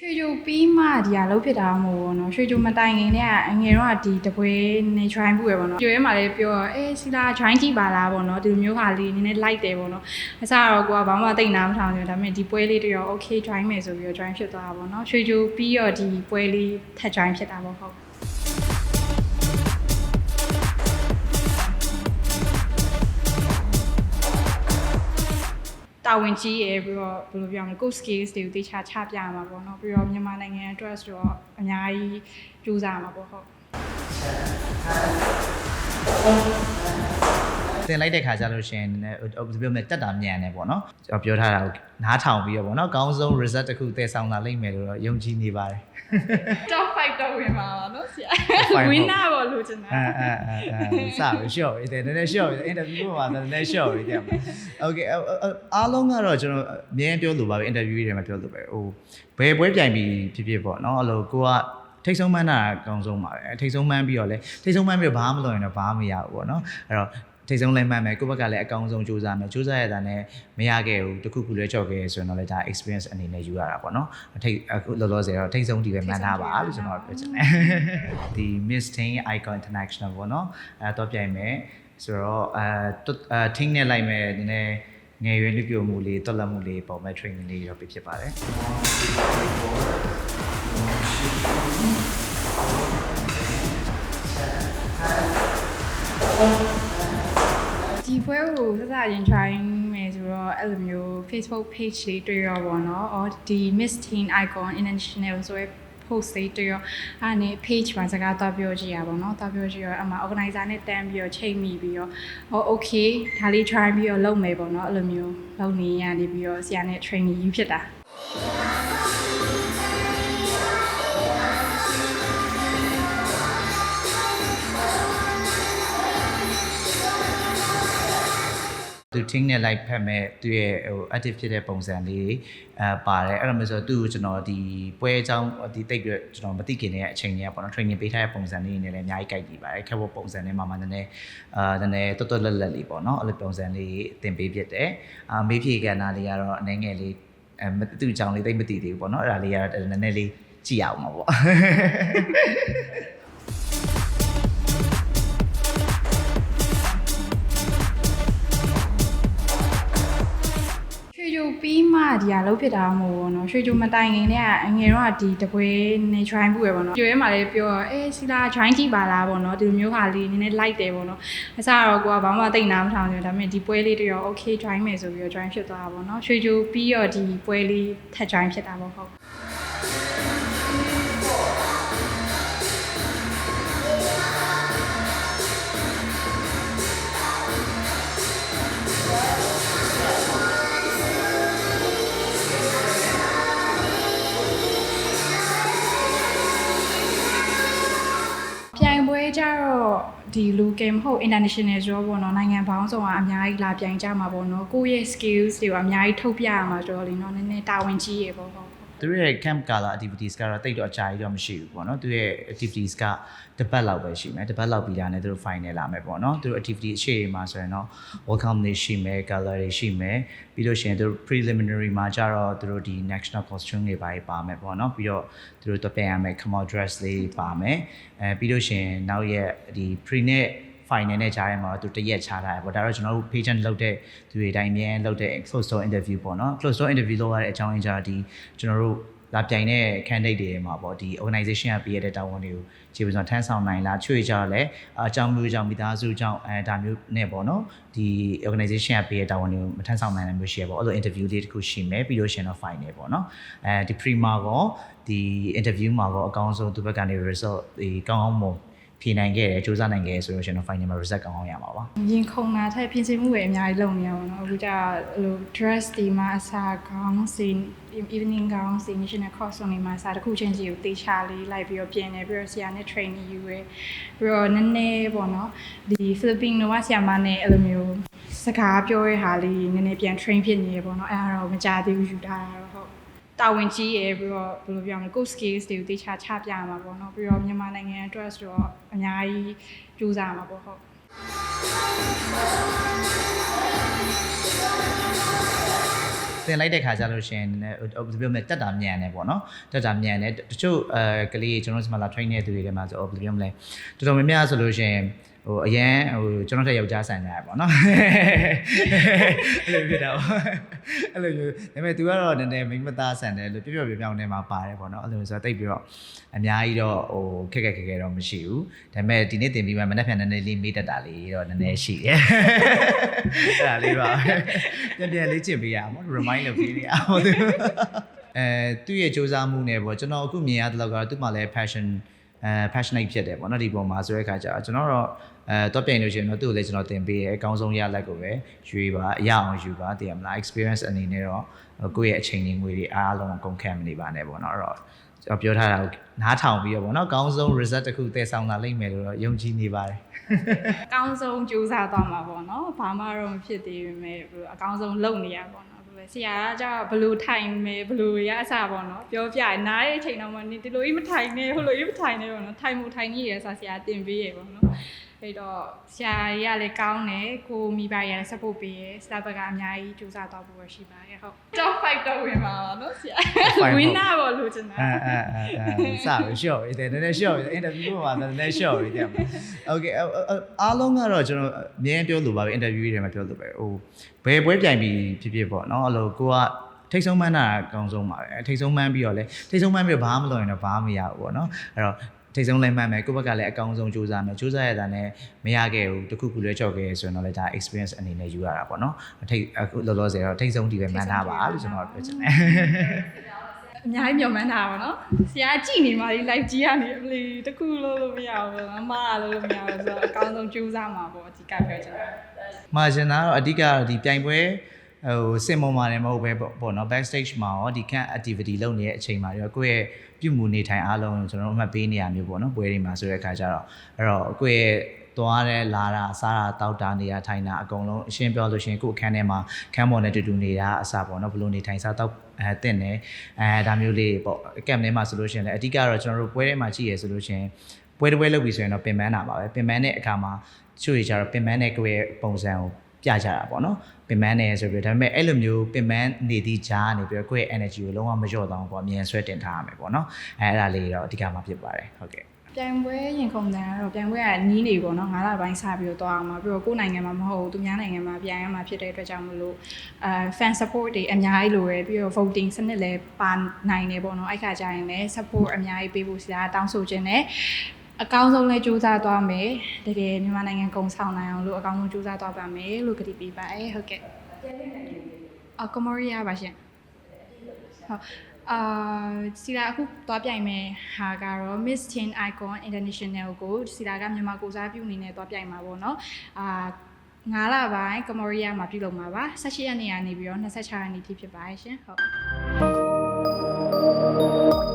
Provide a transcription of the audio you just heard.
ရွှေချိုပြီးမှဒီဟာလုံးဖြစ်တာမဟုတ်ဘူးเนาะရွှေချိုမတိုင်ခင်တည်းကအငယ်တော့ကဒီတပွဲနေ try မှုရပေါ့เนาะကျွဲမှာလည်းပြောအေးစီလာ join ကြည့်ပါလားပေါ့เนาะဒီလိုမျိုးဟာလေးနည်းနည်း like တယ်ပေါ့เนาะအစတော့ကိုကဘာမှတိတ်နာမထောင်ဘူးဒါပေမဲ့ဒီပွဲလေးတရော okay join မယ်ဆိုပြီးတော့ join ဖြစ်သွားတာပေါ့เนาะရွှေချိုပြီးတော့ဒီပွဲလေးထပ် join ဖြစ်တာပေါ့ဟုတ် တာဝန်ကြီးရယ်ပြီးတော့ဘယ်လိုပြောမလဲ coach skills တွေကိုတေချာချပြရမှာပေါ့နော်ပြီးတော့မြန်မာနိုင်ငံအတွက်ဆိုတော့အများကြီးကြိုးစားရမှာပေါ့ဟုတ် တင်လိုက်တဲ့ခါကျလို့ရှိရင်နည်းနည်းဟိုပြောမယ်တက်တာမြန်တယ်ပေါ့နော်ကျွန်တော်ပြောထားတာကိုနားထောင်ပြီးတော့ပေါ့နော်အကောင်းဆုံး result တစ်ခုတည်ဆောင်လာလိမ့်မယ်လို့တော့ယုံကြည်နေပါတယ် top 5တော့ဝင်မှာပါနော်ဆရာ5 winner ပေါ့လို့ချင်တာအဲအဲအဲအဲစပြီ short ပြီတယ်နည်းနည်း short ပြီ interview မှာနည်းနည်း short ပြီတဲ့ Okay အားလုံးကတော့ကျွန်တော်အမြဲပြောလို့ပါပဲ interview တွေမှာပြောလို့ပဲဟိုဘယ်ပွဲပြိုင်ပြီးဖြစ်ဖြစ်ပေါ့နော်အဲ့လိုကိုကထိတ်ဆုံးမှန်းတာအကောင်းဆုံးပါပဲထိတ်ဆုံးမှန်းပြီးတော့လေထိတ်ဆုံးမှန်းပြီးတော့ဘာမှမလုပ်ရင်တော့ဘာမှမရဘူးပေါ့နော်အဲ့တော့ ထိတ်ဆုံးလည်းမှန်းမယ်ကိုယ့်ဘက်ကလည်းအကောင်းဆုံးစူးစမ်းမယ်စူးစမ်းရတာနဲ့မရခဲ့ဘူးတခုခုလည်းကြောက်ခဲ့ရဆိုရင်တော့လည်းဒါ experience အနေနဲ့ယူရတာပေါ့နော်ထိတ်အခုလောလောဆယ်တော့ထိတ်ဆုံးဒီပဲမှန်းထားပါလို့ကျွန်တော်ပြောချင်တယ်ဒီ Miss Teen Icon International ပေါ့နော်အဲတော့ပြိုင်မယ်ဆိုတော့အဲအဲ Teen နဲ့လိုက်မယ်နည်းနည်းငယ်ရွယ်လူပြိုမှုလေးတော်လက်မှုလေးပေါ်မဲ့ training လေးတော့ပြဖြစ်ပါတယ်ဒီ ပွဲကိုစစချင်း try မယ်ဆိုတော့အဲ့လိုမျိုး Facebook page လေးတွေ့ရပါတော့။အော်ဒီ Miss Teen Icon International ဆိုရယ် post လေးတွေ့ရအဲ့နဲ့ page မှာစကားသွားပြောကြည့်ရပါတော့။သွားပြောကြည့်ရအမှ organizer နဲ့တန်းပြီးတော့ချိန်မိပြီးတော့ဟော okay ဒါလေး try ပြီးတော့လုပ်မယ်ပေါ့နော်အဲ့လိုမျိုးလုပ်နေရနေပြီးတော့ဆရာနဲ့ training ယူဖြစ်တာ။ သူ ting နဲ့ like ဖတ်မဲ့သူရဲ့ဟို active ဖြစ်တဲ့ပုံစံလေးအဲပါတယ်အဲ့လိုမျိုးဆိုသူ့ကိုကျွန်တော်ဒီပွဲအကြောင်းဒီတိတ်ပြီးတော့ကျွန်တော်မသိခင်တဲ့အချိန်တွေကပေါ့နော် training ပေးထားတဲ့ပုံစံလေးတွေနဲ့လည်းအများကြီးကြိုက်ကြည့်ပါတယ်ခက်ဖို့ပုံစံနဲ့မှမှနည်းနည်းအာနည်းနည်းတွတ်တွတ်လက်လက်လေးပေါ့နော်အဲ့လိုပုံစံလေးသင်ပေးဖြစ်တယ်အာမေးဖြေကဏ္ဍလေးကတော့အနေငယ်လေးအဲမသူ့အကြောင်းလေးသိမသိသေးဘူးပေါ့နော်အဲ့ဒါလေးကတော့နည်းနည်းလေးကြည့်အောင်ပါပေါ့ ဒီဟာလုံးဖြစ်တာမဟုတ်ဘူးနော်ရွှေကြိုမတိုင်ခင်တည်းကအငယ်တော့ဒီတပွဲနေ join ဘူးပဲပေါ့နော်ကြွေးမှာလည်းပြောအေးစီလာ join ကြည့်ပါလားပေါ့နော်ဒီလိုမျိုးဟာလေးနည်းနည်း like တယ်ပေါ့နော်အစားတော့ကိုကဘာမှသိနာမထောင်ဘူးဒါပေမဲ့ဒီပွဲလေးတရော okay join မယ်ဆိုပြီးတော့ join ဖြစ်သွားတာပေါ့နော်ရွှေကြိုပြီးတော့ဒီပွဲလေးထပ် join ဖြစ်တာပေါ့ဟုတ် ကြတော့ဒီလူကင်မဟုတ် international ဆိုတော့ပေါ့နော်နိုင်ငံပေါင်းစုံကအများကြီးလာပြိုင်ကြမှာပေါ့နော်ကိုယ့်ရဲ့ skills တွေကိုအများကြီးထုတ်ပြရမှာဆိုတော့လေနော်နည်းနည်းတာဝန်ကြီးရေပေါ့ဟုတ် သူတို့ရဲ့ camp color activities ကတော့တိတ်တော့အကြာကြီးတော့မရှိဘူးပေါ့နော်သူရဲ့ activities ကတစ်ပတ်လောက်ပဲရှိမယ်တစ်ပတ်လောက်ပြီးတာနဲ့သူတို့ final လာမယ်ပေါ့နော်သူတို့ activity အရှိမှာဆိုရင်တော့ welcome တွေရှိမယ် color တွေရှိမယ်ပြီးလို့ရှိရင်သူတို့ preliminary မှာကျတော့သူတို့ဒီ national costume တွေပါပါမယ်ပေါ့နော်ပြီးတော့သူတို့တော့ပြန်ရမယ် camel dress လေးပါမယ်အဲပြီးလို့ရှိရင်နောက်ရက်ဒီ pre နဲ့ final နဲ့ကြားထဲမှာတော့သူတရက်ချထားတယ်ပေါ့ဒါတော့ကျွန်တော်တို့ patient လုပ်တဲ့သူတွေအတိုင်းမြန်လုပ်တဲ့ close door interview ပေါ့နော် close door interview လုပ်ရတဲ့အကြောင်းအရင်းကြဒီကျွန်တော်တို့လာပြိုင်တဲ့ candidate တွေမှာပေါ့ဒီ organization ကပေးရတဲ့တာဝန်တွေကိုခြေပစွမ်းထမ်းဆောင်နိုင်လားချွေကြလဲအကြောင်းမျိုးကြောင့်မိသားစုကြောင့်အဲဒါမျိုးနဲ့ပေါ့နော်ဒီ organization ကပေးရတဲ့တာဝန်တွေကိုမထမ်းဆောင်နိုင်တဲ့မျိုးရှိရပေါ့အဲ့လို interview လေးတစ်ခုရှိမယ်ပြီးလို့ရှိရင်တော့ final ပေါ့နော်အဲဒီ pre မှာကောဒီ interview မှာကောအကောင်းဆုံးသူဘက်ကနေ result ဒီကောင်းအောင်မ ဖြေနိုင်ခဲ့တယ်စူးစမ်းနိုင်ခဲ့တယ်ဆိုလို့ရှိရင်တော့ final မှာ result ကောင်းအောင်ရမှာပါရင်ခုန်တာထက်ပြင်ဆင်မှုတွေအများကြီးလုပ်နေရပါတော့အခုကျတော့အဲ့လို dress ဒီမှာအစားကောင်းစီ evening gown စီ national costume တွေမှာအစားတစ်ခုချင်းစီကိုတေချာလေးလိုက်ပြီးတော့ပြင်နေပြီးတော့ဆရာနဲ့ training ယူရပြီးတော့နည်းနည်းပေါ့နော်ဒီ Philippine တော့ဆရာမနဲ့အဲ့လိုမျိုးစကားပြောရဟာလေးနည်းနည်းပြန် train ဖြစ်နေရပေါ့နော်အဲ့ဒါတော့မကြသေးဘူးယူထားတာတော့ဟုတ် တာဝန်ကြီးရယ်ပြီးတော့ဘယ်လိုပြောမလဲကို skills တွေကိုတေချာချပြရမှာပေါ့နော်ပြီးတော့မြန်မာနိုင်ငံအတွက်ဆိုတော့အများကြီးကြိုးစားရမှာပေါ့ဟုတ်သင်လိုက်တဲ့ခါကျလို့ရှိရင်နည်းနည်းဟိုဘယ်လိုပြောမလဲတက်တာမြန်တယ်ပေါ့နော်တက်တာမြန်တယ်တချို့အဲကလေးကျွန်တော်တို့ဒီမှာလာ train နေတဲ့သူတွေထဲမှာဆိုဘယ်လိုပြောမလဲတော်တော်များများဆိုလို့ရှိရင် ဟိုအရန်ဟိုကျွန်တော်တက်ယောက်ျားဆန်ကြရပေါ့နော်အဲ့လိုဖြစ်တာပေါ့အဲ့လိုမျိုးဒါပေမဲ့ तू ကတော့နည်းနည်းမိန်းမသားဆန်တယ်လို့ပြောပြောပြောပြောနေမှာပါတယ်ပေါ့နော်အဲ့လိုဆိုတော့တိတ်ပြီးတော့အများကြီးတော့ဟိုခက်ခက်ခက်ခက်တော့မရှိဘူးဒါပေမဲ့ဒီနေ့တင်ပြီးမှမနေ့ဖြန်နည်းနည်းလေးမေးတတ်တာလေးတော့နည်းနည်းရှိတယ်အဲ့ဒါလေးပါပြန်ပြန်လေးချစ်ပေးရအောင် remind လုပ်ပေးရအောင်သူအဲသူ့ရဲ့စူးစမ်းမှုနဲ့ပေါ့ကျွန်တော်အခုမြင်ရတဲ့လောက်ကတော့သူ့မှာလည်း passion အဲ passionate ဖြစ်တယ်ပေါ့နော်ဒီပုံမှာဆိုတဲ့အခါကျတော့ကျွန်တော်တော့အဲတော့ပြင်လို့ရှိရင်တော့သူ့ကိုလည်းကျွန်တော်သင်ပေးရဲအကောင်းဆုံးရလက်ကိုပဲရွေးပါအရအောင်ယူပါတည်ရမလား experience အနေနဲ့တော့ကိုယ့်ရဲ့အချိန်ကြီးငွေတွေအားလုံးကုန်ခံမနေပါနဲ့ပေါ့နော်အဲ့တော့ကျွန်တော်ပြောထားတာကိုနားထောင်ပြီးတော့ပေါ့နော်အကောင်းဆုံး result တစ်ခုတည်ဆောင်လာလိမ့်မယ်လို့တော့ယုံကြည်နေပါတယ်အကောင်းဆုံးကြိုးစားသွားမှာပေါ့နော်ဘာမှတော့မဖြစ်သေးပေမဲ့ဘယ်လိုအကောင်းဆုံးလုပ်နေရပေါ့နော် ဘယ်လိုဆရာကကြောက်ဘယ်လိုထိုင်မယ်ဘယ်လိုရအစားပေါ့နော်ပြောပြရနားတဲ့အချိန်တော့မှနေဒီလိုကြီးမထိုင်နဲ့ဟိုလိုကြီးမထိုင်နဲ့ပေါ့နော်ထိုင်မှုထိုင်ကြီးရဆရာတင်ပေးရပေါ့နော် အဲ့တော့ဆရာကြီးကလည်းကောင်းတယ်ကိုမိဘကြီးကလည်း support ပေးရယ်စတာဘက်ကအများကြီးကြိုးစားတော့ဖို့ရှိပါတယ်ဟုတ် top 5တော့ဝင်ပါပါနော်ဆရာဝင်းနာပေါ့လို့ကျွန်တော်အဲအဲအဲစပါရှော့ရေးတယ်နည်းနည်းရှော့ရေး interview မှာနည်းနည်းရှော့ရေးတယ် okay အားလုံးကတော့ကျွန်တော်အများကြီးပြောလို့ပါပဲ interview တွေမှာပြောလို့ပဲဟိုဘယ်ပွဲပြိုင်ပြီးဖြစ်ဖြစ်ပေါ့နော်အဲ့လိုကိုကထိတ်ဆုံးမှန်းတာအကောင်းဆုံးပါပဲထိတ်ဆုံးမှန်းပြီးတော့လဲထိတ်ဆုံးမှန်းပြီးတော့ဘာမှမလုပ်ရင်တော့ဘာမှမရဘူးပေါ့နော်အဲ့တော့ ထိတ်ဆုံးလိုက်မှန်းမယ်ကိုယ့်ဘက်ကလည်းအကောင်းဆုံးစူးစမ်းမယ်စူးစမ်းရတာနဲ့မရခဲ့ဘူးတခုခုလည်းကြောက်ခဲ့ဆိုရင်တော့လည်းဒါ experience အနေနဲ့ယူရတာပေါ့နော်ထိတ်အခုလောလောဆယ်တော့ထိတ်ဆုံးဒီပဲမှန်းထားပါလို့ကျွန်တော်ပြောချင်တယ်အများကြီးမျှော်မှန်းတာပါနော်ဆရာကြည့်နေမှလေ live ကြည့်ရနေအမလီတခုလို့လို့မရဘူးအမအားလို့လို့မရဘူးဆိုတော့အကောင်းဆုံးကြိုးစားမှာပေါ့အဓိကပြောချင်တာမာရှင်နာကတော့အဓိကကတော့ဒီပြိုင်ပွဲ ဟိုစင်ပေါ်မှာလည်းမဟုတ်ပဲပေါ့ပေါ့နော် backstage မှာရောဒီ camp activity လုပ်နေတဲ့အချိန်မှာရောကိုယ့်ရဲ့ပြုမှုနေထိုင်အားလုံးကိုကျွန်တော်တို့အမှတ်ပေးနေရမျိုးပေါ့နော်ပွဲတွေမှာဆိုတဲ့အခါကျတော့အဲ့တော့ကိုယ့်ရဲ့သွားတယ်လာတာစားတာတောက်တာနေရထိုင်တာအကုန်လုံးအရှင်းပြောလို့ရှိရင်ကိုယ့်အခန်းထဲမှာခန်းပေါ်နဲ့တူတူနေတာအစားပေါ့နော်ဘလို့နေထိုင်စားတောက်အဲတင့်တယ်အဲဒါမျိုးလေးပေါ့ကမ်ထဲမှာဆိုလို့ရှိရင်လည်းအဓိကတော့ကျွန်တော်တို့ပွဲထဲမှာကြည့်ရဆိုလို့ရှိရင်ပွဲတစ်ပွဲလုပ်ပြီဆိုရင်တော့ပင်ပန်းတာပါပဲပင်ပန်းတဲ့အခါမှာချို့ရကြတော့ပင်ပန်းတဲ့ကိုယ့်ရဲ့ပုံစံကို ပြကြတာပေါ့နော်ပင်ပန်းနေဆိုပြီးတော့ဒါပေမဲ့အဲ့လိုမျိုးပင်ပန်းနေသည့်ကြားနေပြီးတော့ကိုယ့်ရဲ့ energy ကိုလုံးဝမလျော့တော့ဘူးပေါ့အမြင်ဆွဲတင်ထားရမယ်ပေါ့နော်အဲအဲ့ဒါလေးတော့အဓိကမှဖြစ်ပါတယ်ဟုတ်ကဲ့ပြိုင်ပွဲရင်ခုန်တန်းကတော့ပြိုင်ပွဲကနီးနေပေါ့နော်9လပိုင်းစပြီးတော့သွားအောင်ပါပြီးတော့ကိုယ်နိုင်ငံမှာမဟုတ်ဘူးသူများနိုင်ငံမှာပြိုင်ရမှာဖြစ်တဲ့အတွက်ကြောင့်မလို့အဲ fan support တွေအများကြီးလိုရယ်ပြီးတော့ voting စနစ်လည်းပါနိုင်တယ်ပေါ့နော်အဲ့ခါကျရင်လည်း support အများကြီးပေးဖို့ဆရာတောင်းဆိုခြင်းနဲ့ အကောင်းဆုံးလဲစူးစမ်းသွားမယ်တကယ်မြန်မာနိုင်ငံကုံဆောင်နိုင်အောင်လို့အကောင်းဆုံးစူးစမ်းသွားပါမယ်လို့ကတိပေးပါတယ်ဟုတ်ကဲ့အကမောရီယာပါရှင်ဟုတ်အာစီလာအခုသွားပြိုင်မယ်ဟာကတော့ Miss Teen Icon International ကိုစီလာကမြန်မာကိုစားပြုအနေနဲ့သွားပြိုင်မှာပေါ့နော်အာ9လပိုင်းကမောရီယာမှာပြုလုပ်မှာပါ18ရက်နေ့ကနေပြီးတော့26ရက်နေ့ထိဖြစ်ပါတယ်ရှင်ဟုတ်